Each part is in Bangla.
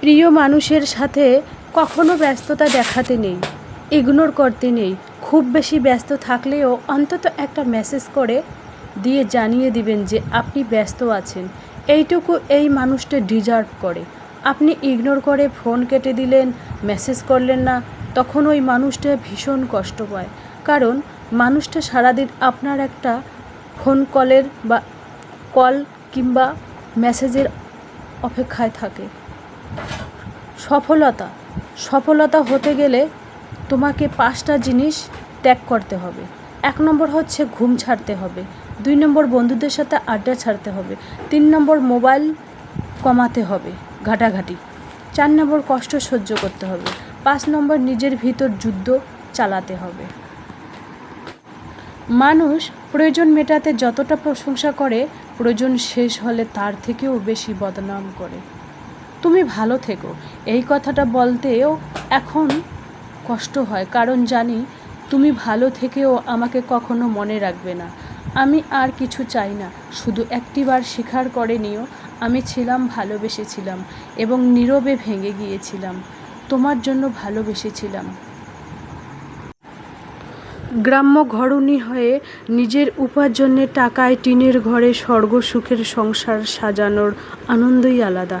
প্রিয় মানুষের সাথে কখনো ব্যস্ততা দেখাতে নেই ইগনোর করতে নেই। খুব বেশি ব্যস্ত থাকলেও অন্তত একটা মেসেজ করে দিয়ে জানিয়ে দিবেন যে আপনি ব্যস্ত আছেন। এইটুকু এই মানুষটা ডিজার্ভ করে। আপনি ইগনোর করে ফোন কেটে দিলেন মেসেজ করলেন না, তখন ওই মানুষটা ভীষণ কষ্ট পায়। কারণ মানুষটা সারাদিন আপনার একটা ফোন কলের বা কল কিংবা মেসেজের অপেক্ষায় থাকে। সফলতা। সফলতা হতে গেলে তোমাকে পাঁচটা জিনিস ত্যাগ করতে হবে। এক নম্বর হচ্ছে ঘুম ছাড়তে হবে। দুই নম্বর বন্ধুদের সাথে আড্ডা ছাড়তে হবে। তিন নম্বর মোবাইল কমাতে হবে ঘাটাঘাটি। চার নম্বর কষ্ট সহ্য করতে হবে। পাঁচ নম্বর নিজের ভিতর যুদ্ধ চালাতে হবে। মানুষ প্রয়োজন মেটাতে যতটা প্রশংসা করে, প্রয়োজন শেষ হলে তার থেকেও বেশি বদনাম করে। তুমি ভালো থেকো। এই কথাটা বলতেও এখন কষ্ট হয়, কারণ জানি তুমি ভালো থেকেও আমাকে কখনো মনে রাখবে না। আমি আর কিছু চাই না, শুধু একটিবার স্বীকার করে নিও, আমি ছিলাম, ভালোবেসেছিলাম এবং নীরবে ভেঙে গিয়েছিলাম। তোমার জন্য ভালোবেসেছিলাম। গ্রাম্য ঘরণী হয়ে নিজের উপার্জনের টাকায় টিনের ঘরে স্বর্গ সুখের সংসার সাজানোর আনন্দই আলাদা।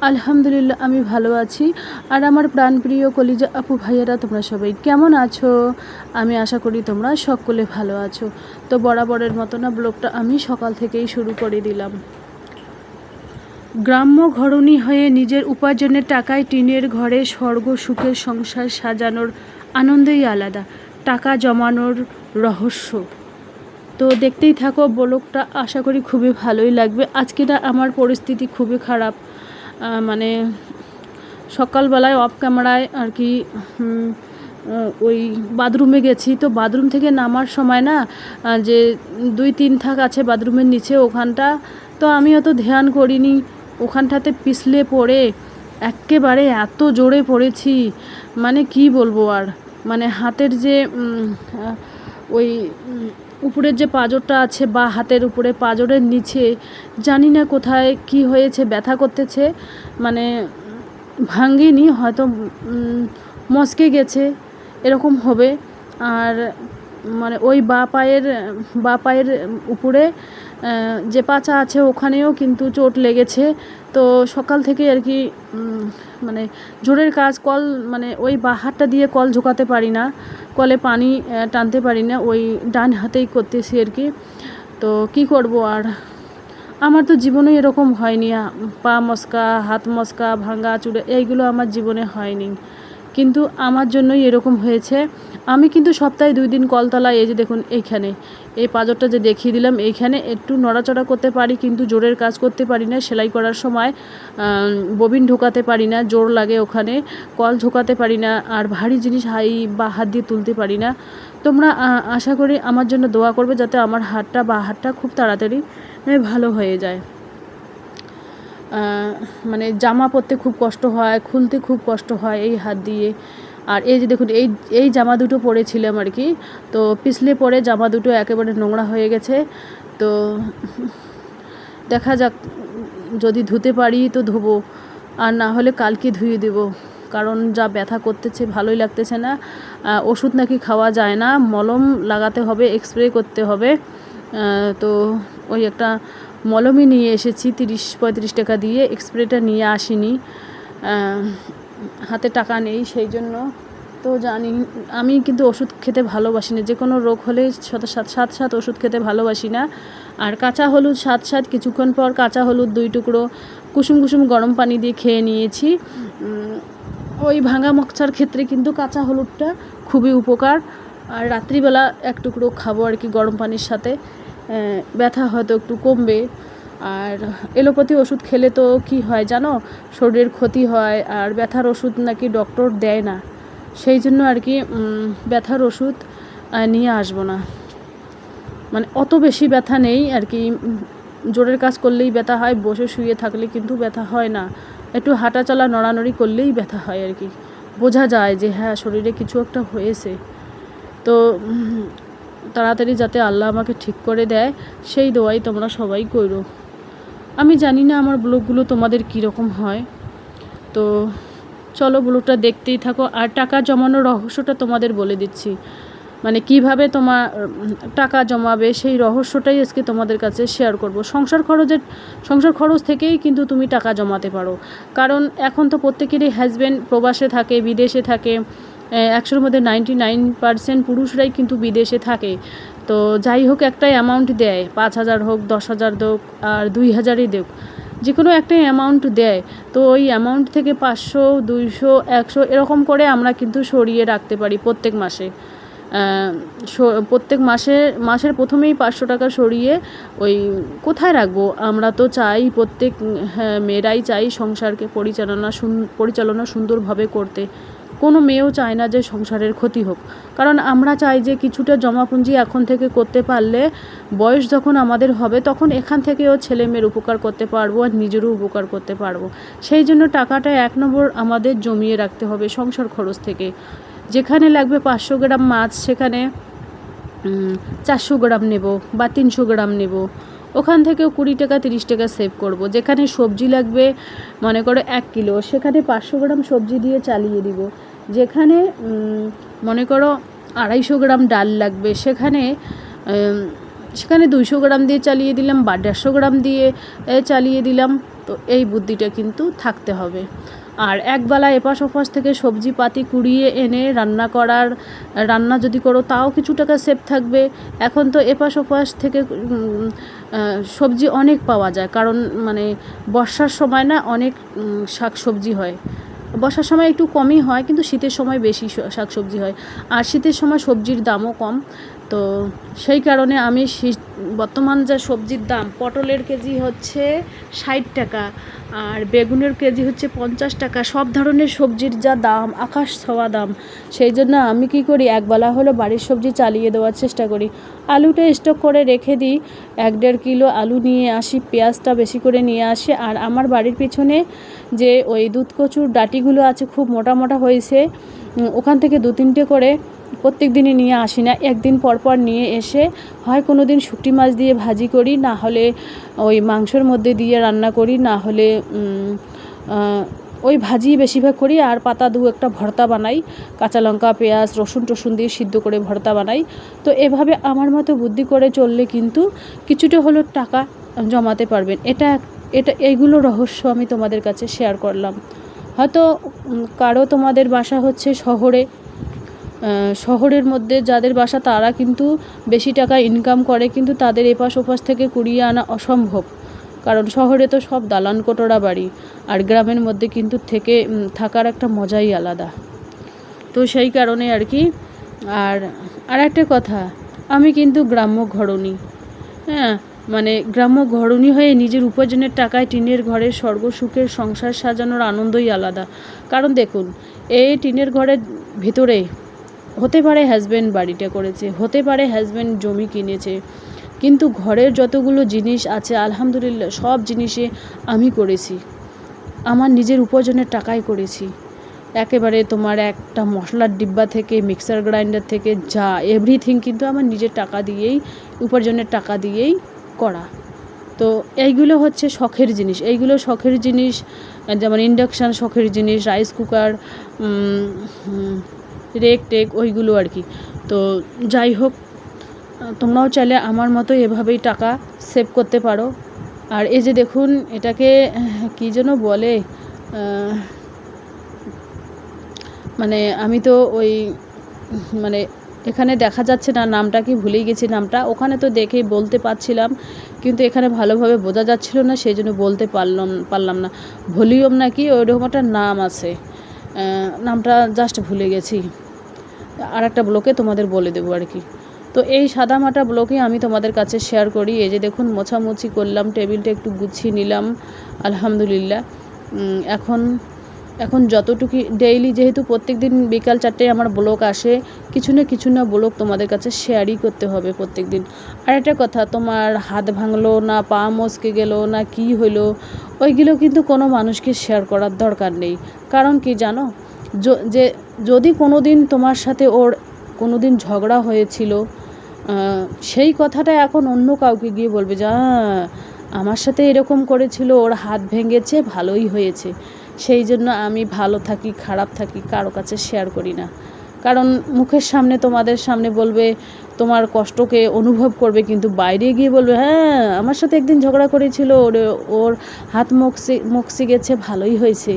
আলহামদুলিল্লাহ, আমি ভালো আছি। আর আমার প্রাণপ্রিয় কলিজা আপু ভাইয়েরা, তোমরা সবাই কেমন আছো? আমি আশা করি তোমরা সকলে ভালো আছো। তো বরাবরের মতো না, ব্লগটা আমি সকাল থেকেই শুরু করে দিলাম। গ্রাম্য ঘরণী হয়ে নিজের উপার্জনের টাকায় টিনের ঘরে স্বর্গ, সুখের সংসার সাজানোর আনন্দই আলাদা, টাকা জমানোর রহস্য। তো দেখতেই থাকো, ব্লগটা আশা করি খুবই ভালোই লাগবে। আজকে না আমার পরিস্থিতি খুবই খারাপ। মানে সকালবেলায় অফ ক্যামেরায় আর কি ওই বাথরুমে গেছি। তো বাথরুম থেকে নামার সময় না যে দুই তিন থাক আছে বাথরুমের নিচে ওখানটা, তো আমি অত ধ্যান করিনি। ওখানটাতে পিছলে পড়ে এক্কেবারে এত জোরে পড়েছি মানে কি বলব আর? মানে হাতের যে ওই উপরের যে পাঁজরটা আছে বা হাতের উপরে পাঁজরের নিচে, জানি না কোথায় কি হয়েছে, ব্যথা করতেছে মানে ভাঙ্গিনি, হয়তো মস্কে গেছে, এরকম হবে। আর মানে ওই বা পায়ের বা পায়ের উপরে যে পাচা আছে ওখানেও কিন্তু চোট লেগেছে। তো সকাল থেকে আর কি মানে জোরের কাজ, কল মানে ওই বা হাতটা দিয়ে কল ঝোকাতে পারি না, কলে পানি টানতে পারি না, ওই ডান হাতেই করতেছি আর কি। তো কি করব আর? আমার তো জীবনে এরকম হয়নি পা মস্কা, হাত মস্কা ভাঙা চুড়ে, এইগুলো আমার জীবনে হয়নি। কিন্তু আমার জন্যই এরকম হয়েছে। আমি কিন্তু সপ্তাহে দুই দিন কলতলায় এই যে দেখুন এইখানে, এই পাঁজরটা যে দেখিয়ে দিলাম, এইখানে একটু নড়াচড়া করতে পারি, কিন্তু জোরের কাজ করতে পারি না। সেলাই করার সময় ববিন ঢোকাতে পারি না, জোর লাগে ওখানে, কল ঢোকাতে পারি না, আর ভারী জিনিস হাই বা হাত দিয়ে তুলতে পারি না। তোমরা আশা করি আমার জন্য দোয়া করবে, যাতে আমার হাতটা বা হাতটা খুব তাড়াতাড়ি ভালো হয়ে যায়। মানে জামা পরতে খুব কষ্ট হয়, খুলতে খুব কষ্ট হয় এই হাত দিয়ে। আর এই যে দেখুন, এই এই জামা দুটো পরেছিলাম আর কি। তো পিছলে পরে জামা দুটো একেবারে নোংরা হয়ে গেছে। তো দেখা যাক, যদি ধুতে পারি তো ধোবো। আর না হলে কালকে ধুয়ে দেবো। কারণ যা ব্যথা করতেছে, ভালোই লাগতেছে না। ওষুধ নাকি খাওয়া যায় না। মলম লাগাতে হবে এক্সপ্রে করতে হবে। তো ওই একটা মলমই নিয়ে এসেছি তিরিশ, পঁয়ত্রিশ টাকা দিয়ে। এক্সপ্রেটা নিয়ে আসিনি। হাতে টাকা নেই, সেই জন্য তো জানি। আমি কিন্তু ওষুধ খেতে ভালোবাসি না যে কোনো রোগ হলে সাত সাথে সাথে ওষুধ খেতে ভালোবাসি না। আর কাঁচা হলুদ সাত সাত কিছুক্ষণ পর কাঁচা হলুদ দুই টুকরো কুসুম কুসুম গরম পানি দিয়ে খেয়ে নিয়েছি। ওই ভাঙা মকচার ক্ষেত্রে কিন্তু কাঁচা হলুদটা খুবই উপকার। আর রাত্রিবেলা এক টুকরো খাব আর কি গরম পানির সাথে। ব্যথা হয়তো একটু কমবে। আর এলোপ্যাথি ওষুধ খেলে তো কি হয় জানো? শরীরের ক্ষতি হয় আর ব্যথার ওষুধ নাকি ডক্টর দেয় না। সেই জন্য আর কি ব্যথার ওষুধ নিয়ে আসব না। মানে অত বেশি ব্যথা নেই আর কি। জোরের কাজ করলেই ব্যথা হয়, বসে শুয়ে থাকলে কিন্তু ব্যথা হয় না। একটু হাঁটা চলা নড়ানড়ি করলেই ব্যথা হয় আর কি। বোঝা যায় যে হ্যাঁ শরীরে কিছু একটা হয়েছে। তো তাড়াতাড়ি যাতে আল্লাহ আমাকে ঠিক করে দেয়, সেই দোয়াই তোমরা সবাই করো। আমি জানি না আমার ব্লগগুলো তোমাদের কীরকম হয়। তো চলো ব্লগটা দেখতেই থাকো। আর টাকা জমানোর রহস্যটা তোমাদের বলে দিচ্ছি। মানে কীভাবে তোমার টাকা জমাবে, সেই রহস্যটাই আজকে তোমাদের কাছে শেয়ার করব। সংসার খরচের, সংসার খরচ থেকেই কিন্তু তুমি টাকা জমাতে পারো। কারণ এখন তো প্রত্যেকেরই হাজব্যান্ড প্রবাসে থাকে, বিদেশে থাকে। একশোর মধ্যে নাইনটি নাইন পার্সেন্ট পুরুষরাই কিন্তু বিদেশে থাকে। তো যাই হোক একটা অ্যামাউন্ট দেয় পাঁচ হাজার হোক দশ হাজার হোক আর দুই হাজারই দেখ যে কোনো একটা অ্যামাউন্ট দেয়। তো ওই অ্যামাউন্ট থেকে পাঁচশো দুইশো একশো এরকম করে আমরা কিন্তু সরিয়ে রাখতে পারি প্রত্যেক মাসে। প্রত্যেক মাসে মাসের প্রথমেই পাঁচশো টাকা সরিয়ে ওই কোথায় রাখব? আমরা তো চাই প্রত্যেক হ্যাঁ, মেয়েরাই চাই সংসারকে পরিচালনা পরিচালনা সুন্দরভাবে করতে। কোনো মেয়েও চায় না যে সংসারের ক্ষতি হোক। কারণ আমরা চাই যে কিছুটা জমাপুঞ্জি এখন থেকে করতে পারলে বয়স যখন আমাদের হবে, তখন এখান থেকেও ছেলে মেয়ের উপকার করতে পারব আর নিজেরও উপকার করতে পারব। সেই জন্য টাকাটা এক নম্বর আমাদের জমিয়ে রাখতে হবে সংসার খরচ থেকে। যেখানে লাগবে পাঁচশো গ্রাম মাছ, সেখানে চারশো গ্রাম নেব বা তিনশো গ্রাম নেব। ওখান থেকেও কুড়ি টাকা, তিরিশ টাকা সেভ করব। যেখানে সবজি লাগবে, মনে করো এক কিলো, সেখানে পাঁচশো গ্রাম সবজি দিয়ে চালিয়ে দিব। যেখানে মনে করো আড়াইশো গ্রাম ডাল লাগবে, সেখানে সেখানে দুইশো গ্রাম দিয়ে চালিয়ে দিলাম, বা দেড়শো গ্রাম দিয়ে চালিয়ে দিলাম। তো এই বুদ্ধিটা কিন্তু থাকতে হবে। আর একবেলা এপাশ ওপাশ থেকে সবজি পাতি কুড়িয়ে এনে রান্না করার, রান্না যদি করো তাও কিছু টাকা সেভ থাকবে। এখন তো এপাশ ওপাশ থেকে সবজি অনেক পাওয়া যায়। কারণ মানে বর্ষার সময় না অনেক শাক সবজি হয়। বর্ষার সময় একটু কমই হয়, কিন্তু শীতের সময় বেশি শাক সবজি হয়। আর শীতের সময় সবজির দামও কম। তো সেই কারণে আমি বর্তমান যা সবজির দাম, পটলের কেজি হচ্ছে ষাট টাকা, আর বেগুনের কেজি হচ্ছে পঞ্চাশ টাকা, সব ধরনের সবজির যা দাম, আকাশ ছোঁয়া দাম, সেই জন্য আমি কি করি, একবেলা হলো বাড়ির সবজি চালিয়ে দেওয়ার চেষ্টা করি। আলুটা স্টক করে রেখে দিই, এক দেড় কিলো আলু নিয়ে আসি, পেঁয়াজটা বেশি করে নিয়ে আসি, আর আমার বাড়ির পিছনে যে ওই দুধ কচুর ডাটিগুলো আছে, খুব মোটা মোটা হয়েছে ওখান থেকে দু তিনটে করে প্রত্যেক দিনই নিয়ে আসি না। একদিন পর পর নিয়ে এসে হয় কোনো দিন শুকটি মাছ দিয়ে ভাজি করি, না হলে ওই মাংসর মধ্যে দিয়ে রান্না করি, না হলে ওই ভাজি বেশিরভাগ করি আর পাতা দু একটা ভর্তা বানাই, কাঁচা লঙ্কা, পেঁয়াজ, রসুন টসুন দিয়ে সিদ্ধ করে ভর্তা বানাই। তো এভাবে আমার মতো বুদ্ধি করে চললে কিন্তু কিছুটা হলেও টাকা জমাতে পারবেন। এটা এটা, এইগুলো রহস্য আমি তোমাদের কাছে শেয়ার করলাম। হয়তো কারও তোমাদের বাসা হচ্ছে শহরে শহরের মধ্যে যাদের বাসা, তারা কিন্তু বেশি টাকা ইনকাম করে, কিন্তু তাদের এপাশ ওপাশ থেকে কুড়িয়ে আনা অসম্ভব। কারণ শহরে তো সব দালান কোটরা বাড়ি, আর গ্রামের মধ্যে কিন্তু থেকে থাকার একটা মজাই আলাদা। তো সেই কারণে আর কি, আর আর একটা কথা, আমি কিন্তু গ্রাম্য ঘরণী। হ্যাঁ মানে গ্রাম্য ঘরণী হয়ে নিজের উপার্জনের টাকায় টিনের ঘরের স্বর্গ সুখের সংসার সাজানোর আনন্দই আলাদা। কারণ দেখুন, এই টিনের ঘরের ভিতরে হতে পারে হাজব্যান্ড বাড়িটা করেছে, হতে পারে হাজব্যান্ড জমি কিনেছে, কিন্তু ঘরের যতগুলো জিনিস আছে, আলহামদুলিল্লাহ সব জিনিসে আমি করেছি। আমার নিজের উপার্জনের টাকায় করেছি। একেবারে তোমার একটা মশলার ডিব্বা থেকে মিক্সার গ্রাইন্ডার থেকে, যা এভরিথিং কিন্তু আমার নিজের টাকা দিয়েই, উপার্জনের টাকা দিয়েই করা। তো এইগুলো হচ্ছে শখের জিনিস। এইগুলো শখের জিনিস, যেমন ইন্ডাকশান শখের জিনিস রাইস কুকার রেক টেক ওইগুলো আর কি। তো যাই হোক, তোমরাও চাইলে আমার মতো এভাবেই টাকা সেভ করতে পারো। আর এই যে দেখুন, এটাকে, কী যেন বলে মানে আমি তো ওই মানে এখানে দেখা যাচ্ছে না, নামটা কি ভুলেই গেছি নামটা। ওখানে তো দেখেই বলতে পারছিলাম, কিন্তু এখানে ভালোভাবে বোঝা যাচ্ছিল না সেই জন্য বলতে পারলাম পারলাম না। ভলিউম নাকি ওইরকম একটা নাম আছে। নামটা জাস্ট ভুলে গেছি। আর একটা ব্লকে তোমাদের বলে দেবো আর কি। তো এই সাদামাটা ব্লগে আমি তোমাদের কাছে শেয়ার করি। এই যে দেখুন, মোছামুছি করলাম টেবিলটা একটু গুছিয়ে নিলাম, আলহামদুলিল্লাহ। এখন এখন যতটুকু ডেইলি যেহেতু প্রত্যেক দিন বিকাল চারটায় আমার ব্লগ আসে, কিছু না কিছু না ব্লগ তোমাদের কাছে শেয়ারই করতে হবে প্রত্যেক দিন আর একটা কথা, তোমার হাত ভাঙলো না, পা মচকে গেল না কি হলো ওইগুলো কিন্তু কোনো মানুষকে শেয়ার করার দরকার নেই। কারণ কি জানো? যে যদি কোনো দিন তোমার সাথে ওর কোনো দিন ঝগড়া হয়েছিল সেই কথাটা এখন অন্য কাউকে গিয়ে বলবে যে "আহ, আমার সাথে এরকম করেছিল ওর হাত ভেঙেছে ভালোই হয়েছে। সেই জন্য আমি ভালো থাকি খারাপ থাকি কারও কাছে শেয়ার করি না। কারণ মুখের সামনে তোমাদের সামনে বলবে তোমার কষ্টকে অনুভব করবে কিন্তু বাইরে গিয়ে বলবে হ্যাঁ আমার সাথে একদিন ঝগড়া করেছিল ওর ওর হাত মুখসে মুখসে গেছে ভালোই হয়েছে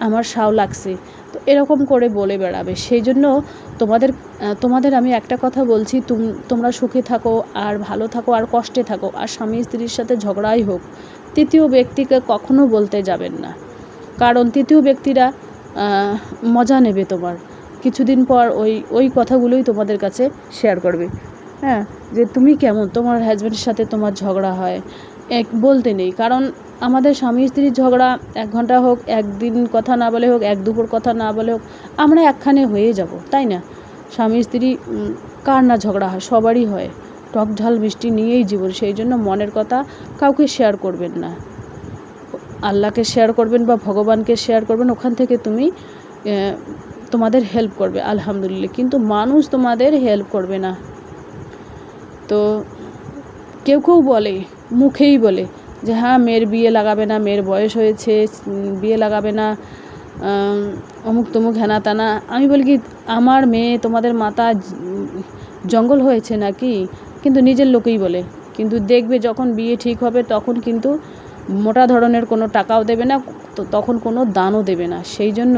আমার সাও লাগছে। এরকম করে বলে বেড়াবে। সেই জন্য তোমাদের তোমাদের আমি একটা কথা বলছি, তুম, তোমরা সুখে থাকো, আর ভালো থাকো, আর কষ্টে থাকো, আর স্বামী স্ত্রীর সাথে ঝগড়াই হোক, তৃতীয় ব্যক্তিকে কখনো বলতে যাবেন না। কারণ তৃতীয় ব্যক্তিরা মজা নেবে তোমার। কিছুদিন পর ওই ওই কথাগুলোই তোমাদের কাছে শেয়ার করবে। হ্যাঁ যে তুমি কেমন? তোমার হাজব্যান্ডের সাথে তোমার ঝগড়া হয়। এক, বলতে নেই। কারণ আমাদের স্বামী স্ত্রীর ঝগড়া, এক ঘণ্টা হোক, একদিন কথা না বলে হোক, এক দুপুর কথা না বলে হোক, আমরা একখানে হয়ে যাব, তাই না? স্বামী স্ত্রী কার না ঝগড়া হয়? সবারই হয়। টক ঝাল, মিষ্টি নিয়েই জীবন, সেই জন্য মনের কথা কাউকে শেয়ার করবেন না। আল্লাহকে শেয়ার করবেন বা ভগবানকে শেয়ার করবেন, ওখান থেকে তুমি তোমাদের হেল্প করবে, আলহামদুলিল্লাহ। কিন্তু মানুষ তোমাদের হেল্প করবে না। তো কেউ কেউ বলে, মুখেই বলে যে হ্যাঁ মেয়ের বিয়ে লাগাবে না, মেয়ের বয়স হয়েছে বিয়ে লাগাবে না অমুক তমুক হেনা তানা। আমি বলি কি, আমার মেয়ে তোমাদের মাতা জঙ্গল হয়েছে নাকি? কিন্তু নিজের লোকেই বলে। কিন্তু দেখবে যখন বিয়ে ঠিক হবে, তখন কিন্তু মোটা ধরনের কোনো টাকাও দেবে না তখন কোনো দানও দেবে না। সেই জন্য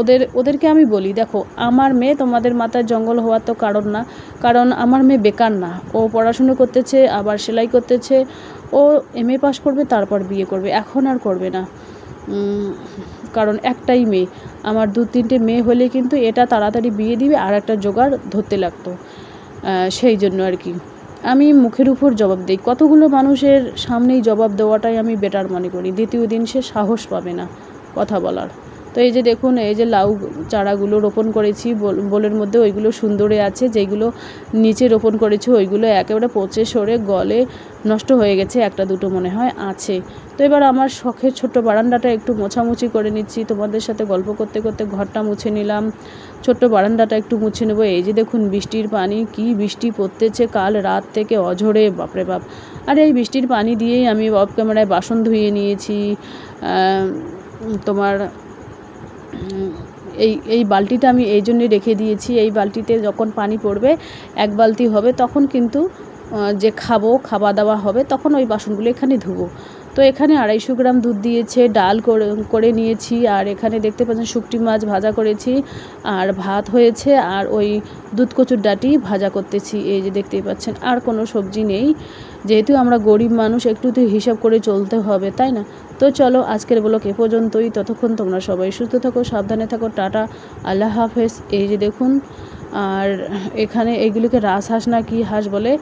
ওদের, ওদেরকে আমি বলি, দেখো, আমার মেয়ে তোমাদের মাথায় জঙ্গল হওয়ার তো কারণ না, কারণ আমার মেয়ে বেকার না। ও পড়াশুনো করতেছে, আবার সেলাই করতেছে, ও এম এ পাস করবে, তারপর বিয়ে করবে, এখন আর করবে না। কারণ একটাই মেয়ে, আমার দু তিনটে মেয়ে হলে কিন্তু এটা তাড়াতাড়ি বিয়ে দিবে, আর একটা জোগাড় ধরতে লাগতো সেই জন্য আর কি। আমি মুখের উপর জবাব দিই, কতগুলো মানুষের সামনেই জবাব দেওয়াটাই আমি বেটার মনে করি, দ্বিতীয় দিন সে সাহস পাবে না কথা বলার। তো এই যে দেখুন, এই যে লাউ চারাগুলো রোপণ করেছি বোল- বোলের মধ্যে ওইগুলো সুন্দরে আছে, যেগুলো নিচে রোপণ করেছি ওইগুলো একেবারে পচে সরে গলে নষ্ট হয়ে গেছে, একটা দুটো মনে হয় আছে। তো এবার আমার শখের ছোট্ট বারান্দাটা একটু মোছামুছি করে নিচ্ছি, তোমাদের সাথে গল্প করতে করতে ঘরটা মুছে নিলাম। ছোট্ট বারান্দাটা একটু মুছে নেব, এই যে দেখুন বৃষ্টির পানি, কি বৃষ্টি পড়তেছে কাল রাত থেকে অঝরে, বাপরে বাপ। আর এই বৃষ্টির পানি দিয়েই আমি অফ ক্যামেরায় বাসন ধুয়ে নিয়েছি তোমার এই এই বালতিটা আমি এই জন্যে রেখে দিয়েছি। এই বালতিতে যখন পানি পড়বে, এক বালতি হবে, তখন কিন্তু যে খাব, খাওয়া দাওয়া হবে, তখন ওই বাসনগুলো এখানে ধুবো। তো এখানে আড়াইশো গ্রাম দুধ দিয়েছে, ডাল করে করে নিয়েছি, আর এখানে দেখতে পাচ্ছেন শুকটি মাছ ভাজা করেছি, আর ভাত হয়েছে, আর ওই দুধ কচুর ডাটি ভাজা করতেছি, এই যে দেখতেই পাচ্ছেন। আর কোনো সবজি নেই। যেহেতু আমরা গরিব মানুষ, একটু তো হিসাব করে চলতে হবে, তাই না? তো চলো আজকের ব্লগ এ পর্যন্তই। ততক্ষণ তোমরা সবাই সুস্থ থাকো, সাবধানে থাকো, টাটা, আল্লাহ হাফেজ। এই যে দেখুন, আর এখানে এইগুলিকে রাজহাঁস না কি হাঁস বলে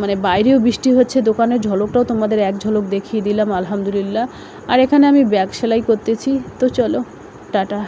মানে বাইরেও বৃষ্টি হচ্ছে, দোকানের ঝলকটাও তোমাদের এক ঝলক দেখিয়ে দিলাম, আলহামদুলিল্লাহ। আর এখানে আমি ব্যাগ সেলাই করতেছি, তো চলো, টাটা।